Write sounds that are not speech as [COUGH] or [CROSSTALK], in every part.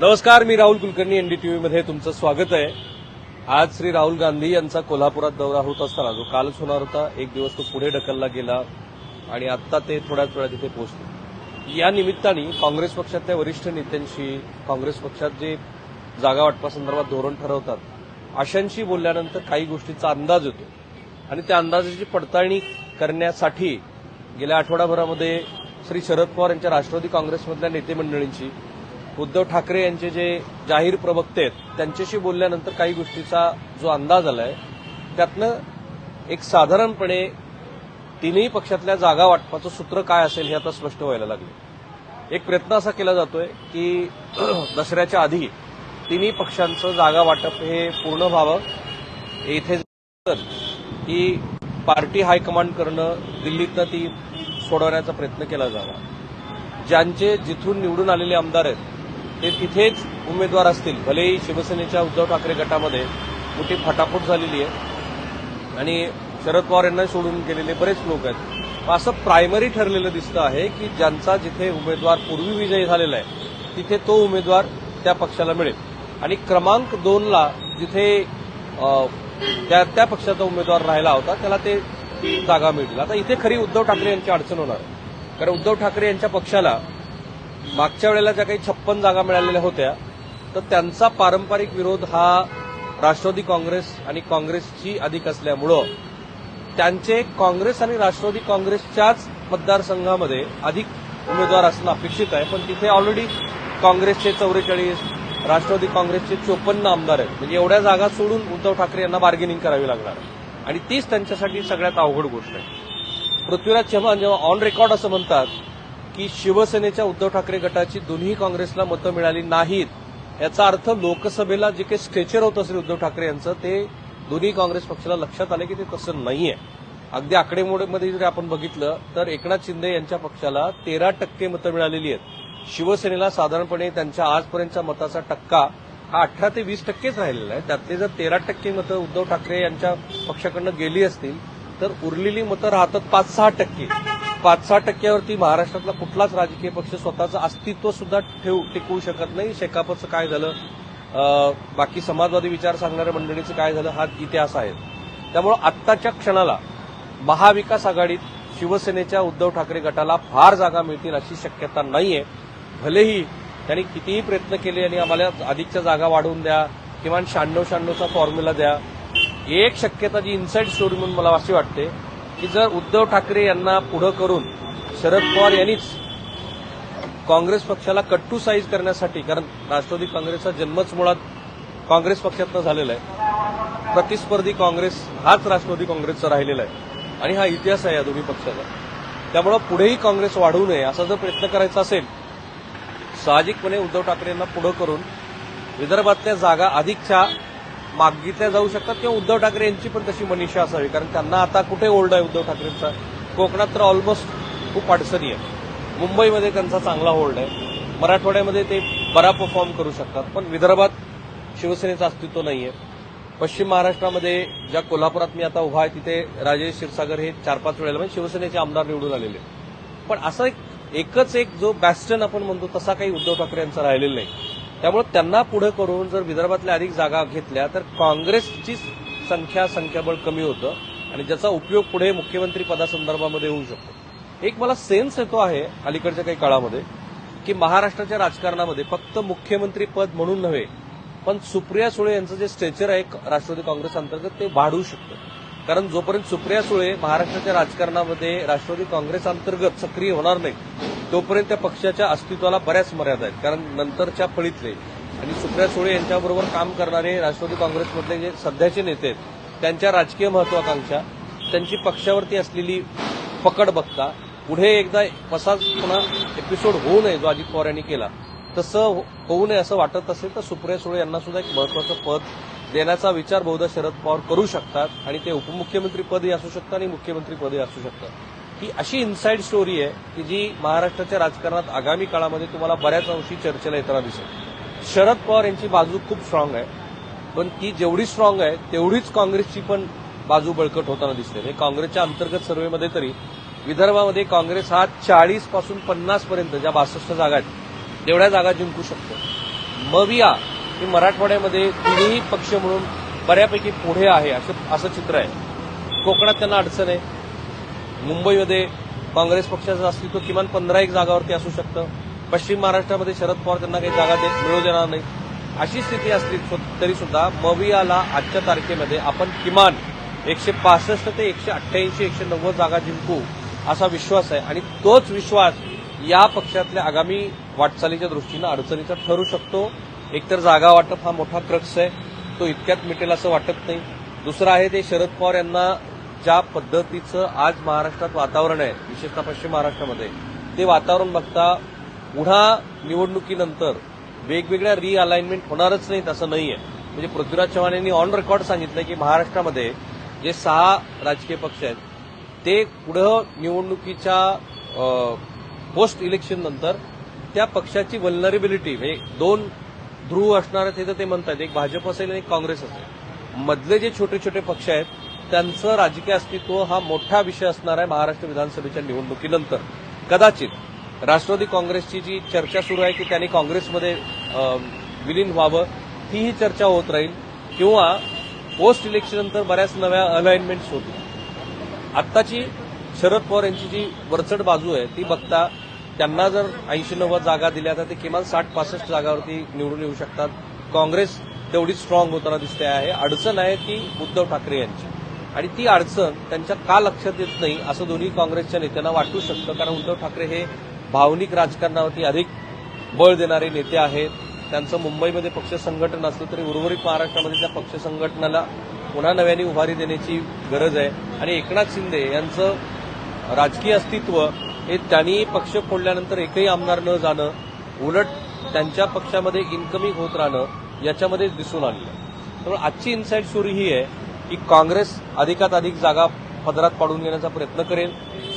नमस्कार मी राहुल कुलकर्णी एनडीटीव्हीमध्ये तुमचं स्वागत आहे. आज श्री राहुल गांधी यांचा कोल्हापुरात दौरा होत असताना जो कालच होणार होता एक दिवस तो पुढे ढकलला गेला आणि आता ते थोड्याच वेळात तिथे पोहोचले. या निमित्ताने काँग्रेस पक्षातल्या वरिष्ठ नेत्यांशी काँग्रेस पक्षात जे जागा वाटपासंदर्भात धोरण ठरवतात अशांशी बोलल्यानंतर काही गोष्टीचा अंदाज येतो. आणि त्या अंदाजाची पडताळणी करण्यासाठी गेल्या आठवडाभरामध्ये श्री शरद पवार यांच्या राष्ट्रवादी काँग्रेसमधल्या नेते मंडळींची उद्धव ठाकरे यांचे जे जाहीर प्रवक्ते आहेत त्यांच्याशी बोलल्यानंतर काही गोष्टीचा जो अंदाज आलाय त्यातनं एक साधारणपणे तिन्ही पक्षातल्या जागा वाटपाचं सूत्र काय असेल हे आता स्पष्ट व्हायला लागले एक प्रयत्न असा केला जातोय की [CLEARS THROAT] दसऱ्याच्या आधी तिन्ही पक्षांचं जागा वाटप हे पूर्ण व्हावं. इथे की पार्टी हायकमांड करणं दिल्लीतनं ती सोडवण्याचा प्रयत्न केला जावा. ज्यांचे जिथून निवडून आलेले आमदार आहेत ते तिथेच उमेदवार असतील. भलेही शिवसेनेच्या उद्धव ठाकरे गटामध्ये मोठी फटाफट झालेली आहे. आणि शरद पवार यांना सोडून गेलेले बरेच लोक आहेत. असं प्रायमरी ठरलेलं दिसतं आहे की ज्यांचा जिथे उमेदवार पूर्वी विजयी झालेला आहे तिथे तो उमेदवार त्या पक्षाला मिळेल. आणि क्रमांक दोनला जिथे त्या त्या पक्षाचा उमेदवार राहिला होता त्याला ते जागा मिळतील. आता इथे खरी उद्धव ठाकरे यांची अडचण होणार. कारण उद्धव ठाकरे यांच्या पक्षाला मागच्या वेळेला ज्या काही छप्पन जागा मिळालेल्या होत्या तर त्यांचा पारंपरिक विरोध हा राष्ट्रवादी काँग्रेस आणि काँग्रेसची अधिक असल्यामुळं त्यांचे काँग्रेस आणि राष्ट्रवादी काँग्रेसच्याच मतदारसंघामध्ये अधिक उमेदवार असणं अपेक्षित आहे. पण तिथे ऑलरेडी काँग्रेसचे चौवेचाळीस राष्ट्रवादी काँग्रेसचे चोपन्न आमदार आहेत. म्हणजे एवढ्या जागा सोडून उद्धव ठाकरे यांना बार्गेनिंग करावी लागणार. आहे. आणि तीच त्यांच्यासाठी सगळ्यात अवघड गोष्ट आहे. पृथ्वीराज चव्हाण जेव्हा ऑन रेकॉर्ड असं म्हणतात की शिवसेनेच्या उद्धव ठाकरे गटाची दोन्ही काँग्रेसला मतं मिळाली नाहीत याचा अर्थ लोकसभेला जे काही स्ट्रेचर होत असेल उद्धव ठाकरे यांचं ते दोन्ही काँग्रेस पक्षाला लक्षात आलं की ते तसं नाहीये. अगदी आकडेमोडमध्ये जर आपण बघितलं तर एकनाथ शिंदे यांच्या पक्षाला तेरा टक्के मतं मिळालेली आहेत. शिवसेनेला साधारणपणे त्यांच्या आजपर्यंतच्या मताचा टक्का हा अठरा ते वीस टक्केच राहिलेला आहे. त्यातले जर तेरा टक्के मतं उद्धव ठाकरे यांच्या पक्षाकडनं गेली असतील तर उरलेली मतं राहतात पाच सहा टक्के. पाच सहा टक्क्यावरती महाराष्ट्रातला कुठलाच राजकीय पक्ष स्वतःचं अस्तित्व सुद्धा ठेवू टिकवू शकत नाही. शेकापचं काय झालं? बाकी समाजवादी विचार सांगणाऱ्या मंडळीचं काय झालं? हा इतिहास आहे. त्यामुळं आत्ताच्या क्षणाला महाविकास आघाडीत शिवसेनेच्या उद्धव ठाकरे गटाला फार जागा मिळतील अशी शक्यता नाहीये. भलेही त्यांनी कितीही प्रयत्न केले आणि आम्हाला अधिकच्या जागा वाढवून द्या किमान शहाण्णव शहाण्णवचा फॉर्म्युला द्या. एक शक्यता जी इन्साईड स्टोरी म्हणून मला अशी वाटते की जर उद्धव ठाकरे यांना पुढं करून शरद पवार यांनीच काँग्रेस पक्षाला कट्टू साईज करण्यासाठी कारण राष्ट्रवादी काँग्रेसचा जन्मच मुळात काँग्रेस पक्षातनं झालेला आहे प्रतिस्पर्धी काँग्रेस हाच राष्ट्रवादी काँग्रेसचा राहिलेला आहे आणि हा इतिहास आहे या दोन्ही पक्षाचा. त्यामुळं पुढेही काँग्रेस वाढवू नये असा जर प्रयत्न करायचा असेल साहजिकपणे उद्धव ठाकरे यांना पुढं करून विदर्भातल्या जागा अधिकच्या मागितल्या जाऊ शकतात किंवा उद्धव ठाकरे यांची पण तशी मनीषा असावी. कारण त्यांना आता कुठे ओल्ड आहे उद्धव ठाकरेंचा? कोकणात तर ऑलमोस्ट खूप अडचणी आहे मुंबईमध्ये त्यांचा चांगला होल्ड आहे. मराठवाड्यामध्ये ते बरा परफॉर्म करू शकतात. पण विदर्भात शिवसेनेचं अस्तित्व नाही आहे पश्चिम महाराष्ट्रामध्ये ज्या कोल्हापुरात मी आता उभा आहे तिथे राजेश क्षीरसागर हे चार पाच वेळेला म्हणजे शिवसेनेचे आमदार निवडून आलेले. आहेत. पण असं एक एकच एक जो बॅस्टन आपण म्हणतो तसा काही उद्धव ठाकरे यांचा राहिलेला नाही. त्यामुळे त्यांना पुढे करून जर विदर्भातल्या अधिक जागा घेतल्या तर काँग्रेसची संख्या संख्याबळ कमी होतं आणि ज्याचा उपयोग पुढे मुख्यमंत्री पदासंदर्भामध्ये होऊ शकतो. एक मला सेन्स येतो आहे अलीकडच्या काही काळामध्ये की महाराष्ट्राच्या राजकारणामध्ये फक्त मुख्यमंत्री पद म्हणून नव्हे पण सुप्रिया सुळे यांचं जे स्ट्रेचर आहे राष्ट्रवादी काँग्रेस अंतर्गत ते वाढू शकतं. कारण जोपर्यंत सुप्रिया सुळे महाराष्ट्राच्या राजकारणामध्ये राष्ट्रवादी काँग्रेस अंतर्गत सक्रिय होणार नाही तोपर्यंत त्या पक्षाच्या अस्तित्वाला बऱ्याच मर्यादा आहेत. कारण नंतरच्या फळीतले आणि सुप्रिया सुळे यांच्याबरोबर काम करणारे राष्ट्रवादी काँग्रेसमधले जे सध्याचे नेते आहेत त्यांच्या राजकीय महत्वाकांक्षा त्यांची पक्षावरती असलेली पकड बघता पुढे एकदा तसाच पुन्हा एपिसोड होऊ नये जो अजित पवार यांनी केला. तसं हो-, होऊ नये असं वाटत असेल तर सुप्रिया सुळे यांना सुद्धा एक महत्वाचं पद देण्याचा विचार बहुधा शरद पवार करू शकतात आणि ते उपमुख्यमंत्री पदही असू शकतं आणि मुख्यमंत्री पदही असू शकतात. ही अशी इन्साइड स्टोरी आहे की जी महाराष्ट्राच्या राजकारणात आगामी काळामध्ये तुम्हाला बऱ्याच अंशी चर्चेला येताना दिसेल. शरद पवार यांची बाजू खूप स्ट्रॉंग आहे. पण ती जेवढी स्ट्रॉंग आहे तेवढीच काँग्रेसची पण बाजू बळकट होताना दिसते. म्हणजे काँग्रेसच्या अंतर्गत सर्व्हेमध्ये तरी विदर्भामध्ये काँग्रेस हा चाळीसपासून पन्नास पर्यंत ज्या बासष्ट जागा आहेत तेवढ्या जागा जिंकू शकतो. मविया ही मराठवाड्यामध्ये तिन्ही पक्ष म्हणून बऱ्यापैकी पुढे आहे असं असं चित्र आहे. कोकणात त्यांना अडचण आहे. मुंबईमध्ये काँग्रेस पक्षाचं अस्तित्व किमान पंधरा एक जागावरती असू शकतं. पश्चिम महाराष्ट्रामध्ये शरद पवार त्यांना काही जागा मिळू देणार नाही. अशी स्थिती असली तरी सुद्धा मवियाला आजच्या तारखेमध्ये आपण किमान एकशे पासष्ट ते एकशे अठ्ठ्याऐंशी एकशे नव्वद जागा जिंकू असा विश्वास आहे. आणि तोच विश्वास या पक्षातल्या आगामी वाटचालीच्या दृष्टीनं अडचणीचा ठरू शकतो. एकतर जागा वाटप हा मोठा क्रक्स आहे. तो इतक्यात मिटेल असं वाटत नाही. दुसरं आहे ते शरद पवार यांना ज्या पद्धतीचं आज महाराष्ट्रात वातावरण आहे विशेषतः पश्चिम महाराष्ट्रामध्ये ते वातावरण बघता पुन्हा निवडणुकीनंतर वेगवेगळ्या रिअलाइनमेंट होणारच नाहीत असं नाहीये. म्हणजे पृथ्वीराज चव्हाण यांनी ऑन रेकॉर्ड सांगितलं की महाराष्ट्रामध्ये जे सहा राजकीय पक्ष आहेत ते पुढं निवडणुकीच्या पोस्ट इलेक्शन नंतर त्या पक्षाची वल्नरेबिलिटी म्हणजे दोन ध्रुव असणार आहेत हे तर ते म्हणतात एक भाजप असेल आणि एक काँग्रेस असेल. मधले जे छोटे छोटे पक्ष आहेत त्यांचं राजकीय अस्तित्व हा मोठा विषय असणार आहे महाराष्ट्र विधानसभेच्या निवडणुकीनंतर. कदाचित राष्ट्रवादी काँग्रेसची जी चर्चा सुरू आहे की त्यांनी काँग्रेसमध्ये विलीन व्हावं तीही चर्चा होत राहील किंवा पोस्ट इलेक्शननंतर बऱ्याच नव्या अलाइनमेंट्स होतील. आत्ताची शरद पवार यांची जी वरचढ बाजू आहे ती बघता त्यांना जर ऐंशी नव्वद जागा दिल्या तर ते किमान साठ पासष्ट जागावरती निवडून येऊ शकतात. काँग्रेस तेवढी स्ट्रॉंग होताना दिसते आहे. अडचण आहे ती उद्धव ठाकरे यांची. आणि ती अडचण त्यांच्या का लक्षात येत नाही असं दोन्ही काँग्रेसच्या नेत्यांना वाटू शकतं. कारण उद्धव ठाकरे हे भावनिक राजकारणावरती अधिक बळ देणारे नेते आहेत. त्यांचं मुंबईमध्ये पक्ष संघटन असलं तरी उर्वरित महाराष्ट्रामध्ये त्या पक्ष संघटनाला पुन्हा नव्याने उभारी देण्याची गरज आहे. आणि एकनाथ शिंदे यांचं राजकीय अस्तित्व हे त्यांनी पक्ष फोडल्यानंतर एकही आमदार न जाणं उलट त्यांच्या पक्षामध्ये इन्कमिंग होत राहणं याच्यामध्येच दिसून आलेलं त्यामुळे आजची इन्साईट स्टोरी ही आहे. की काँग्रेस अधिकात अधिक जागा पदरात पाडून घेण्याचा प्रयत्न करेल.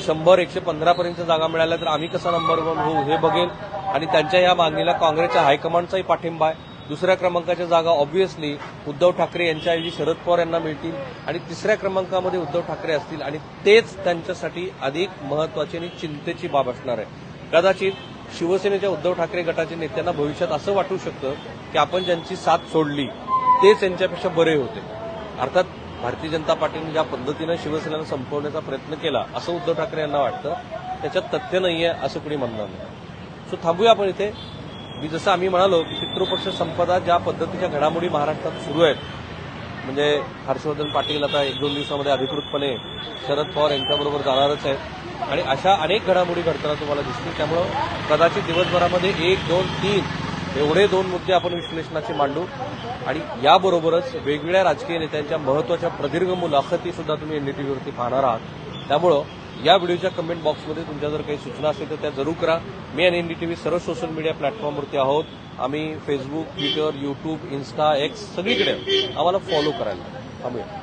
शंभर एकशे पंधरापर्यंत जागा मिळाल्या तर आम्ही कसा नंबर वन होऊ हे बघेल. आणि त्यांच्या या मागणीला काँग्रेसच्या हायकमांडचाही पाठिंबा आहे. दुसऱ्या क्रमांकाच्या जागा ऑब्व्हियसली उद्धव ठाकरे यांच्याऐवजी शरद पवार यांना मिळतील. आणि तिसऱ्या क्रमांकामध्ये उद्धव ठाकरे असतील. आणि तेच त्यांच्यासाठी अधिक महत्वाची आणि चिंतेची बाब असणार आहे. कदाचित शिवसेनेच्या उद्धव ठाकरे गटाच्या नेत्यांना भविष्यात असं वाटू शकतं की आपण ज्यांची साथ सोडली तेच यांच्यापेक्षा बरे होते. अर्थात भारतीय जनता पार्टीने ज्या पद्धतीनं शिवसेनेला संपवण्याचा प्रयत्न केला असं उद्धव ठाकरे यांना वाटतं त्याच्यात तथ्य नाहीये असं कुणी म्हणणार नाही. सो थांबूया आपण इथे. मी जसं आम्ही म्हणालो की पितृपक्ष संपदा ज्या पद्धतीच्या घडामोडी महाराष्ट्रात सुरू आहेत म्हणजे हर्षवर्धन पाटील आता एक दोन दिवसामध्ये अधिकृतपणे शरद पवार यांच्याबरोबर जाणारच आहेत. आणि अशा अनेक घडामोडी घडताना तुम्हाला दिसतील. त्यामुळं कदाचित दिवसभरामध्ये एक दोन तीन एवढे दोन मुद्दे आपण विश्लेषणाचे मांडू. आणि याबरोबरच वेगवेगळ्या राजकीय नेत्यांच्या महत्त्वाच्या प्रदीर्घ मुलाखती सुद्धा तुम्ही एनडीटीव्हीवरती पाहणार आहात. त्यामुळं या व्हिडिओच्या कमेंट बॉक्समध्ये तुमच्या जर काही सूचना असतील तर त्या जरूर करा. मी आणि एनडीटीव्ही सर्व सोशल मीडिया प्लॅटफॉर्मवरती आहोत. आम्ही Facebook Twitter YouTube Insta X सगळीकडे आम्हाला फॉलो करायला. थांबूया.